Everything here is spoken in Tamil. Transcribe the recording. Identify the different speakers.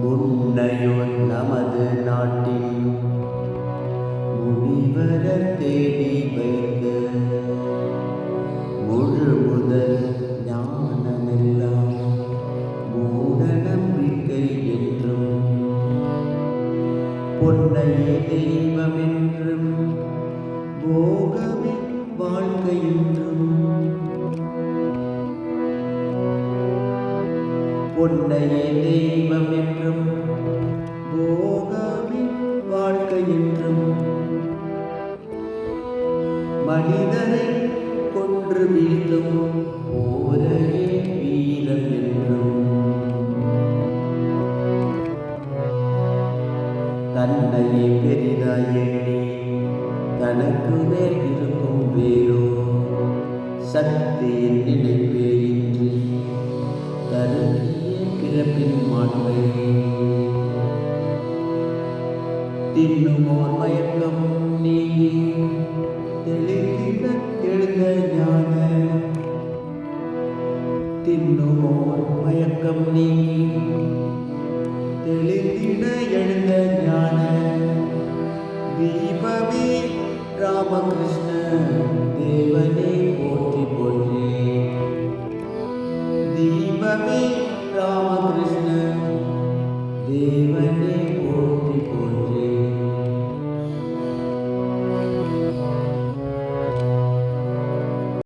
Speaker 1: முன்னையோர் நமது நாட்டில் முனிவரர் தேடி வைத்த முழு முதல் ஞானமெல்லாம் மூட நம்பிக்கை என்றும் பொன்னையே தெய்வம் என்றும் உன்னையே தெய்வம் என்றும் போகமே வாழ்க்கை என்றும். மனிதனை கொன்று வீழ்த்தும் போரையே வீரம் என்றும். தன்னையே பெரிதாய் எண்ணி தனக்கு மேல் இருக்கும் வேறோ சக்தியின் நினைப்பே തിന്നുമോർ മയക്കം നീ. തെളിവിട എഴുന്ന ഞാൻ തിന്നുമോർ മയക്കം നീ. തെളിവിട എഴുന്ന ഞാൻ ദീപമേ രാമകൃഷ്ണ ദേവനെ പോറ്റി പോറ്റി ദീപമേ രാമകൃഷ്ണ.